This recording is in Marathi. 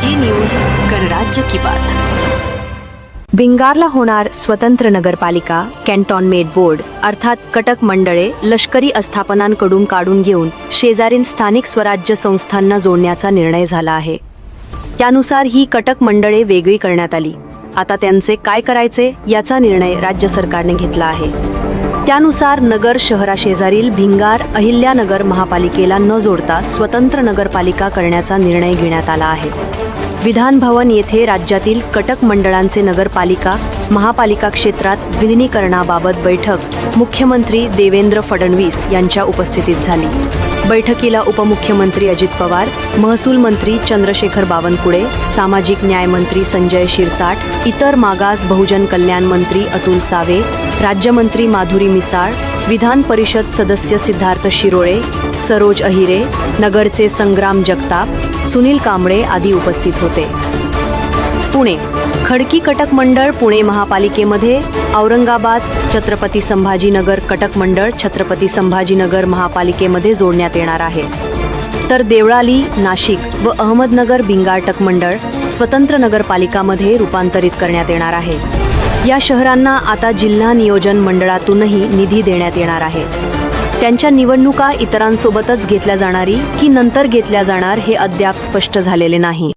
जी न्यूज की बात. बिंगारला होणार स्वतंत्र नगरपालिका कॅन्टॉनमेंट बोर्ड अर्थात कटक मंडळे लष्करी आस्थापनांकडून काढून घेऊन शेजारील स्थानिक स्वराज्य संस्थांना जोडण्याचा निर्णय झाला आहे. त्यानुसार ही कटक मंडळे वेगळी करण्यात आली. आता त्यांचे काय करायचे याचा निर्णय राज्य सरकारने घेतला आहे. त्यानुसार नगर शहराशेजारील भिंगार अहिल्यानगर महापालिकेला न जोडता स्वतंत्र नगरपालिका करण्याचा निर्णय घेण्यात आला आहे. विधान भवन येथे राज्यातील कटक मंडळांचे नगरपालिका महापालिका क्षेत्रात विलिनीकरणाबाबत बैठक. मुख्यमंत्री देवेंद्र फडणवीस यांच्या उपस्थितीत झाली. बैठकीला उपमुख्यमंत्री अजित पवार महसूल मंत्री चंद्रशेखर बावनकुळे सामाजिक न्याय मंत्री संजय शिरसाट इतर मागास बहुजन कल्याण मंत्री अतुल सावे राज्यमंत्री माधुरी मिसाळ विधान परिषद सदस्य सिद्धार्थ शिरोळे सरोज अहिरे नगरचे संग्राम जगताप सुनील कांबळे आदी उपस्थित होते. पुणे खडकी कटक मंडळ पुणे महापालिकेमध्ये औरंगाबाद छत्रपती संभाजीनगर कटक मंडळ छत्रपती संभाजीनगर महापालिकेमध्ये जोडण्यात येणार आहे. तर देवळाली नाशिक व अहमदनगर बिंगाटक मंडळ स्वतंत्र नगरपालिकामध्ये रूपांतरित करण्यात येणार आहे. या शहरांना आता जिल्हा नियोजन मंडळातूनही निधी देण्यात येणार आहे. त्यांच्या निवडणुका इतरांसोबतच घेतल्या जाणारी की नंतर घेतल्या जाणार हे अद्याप स्पष्ट झालेले नाही.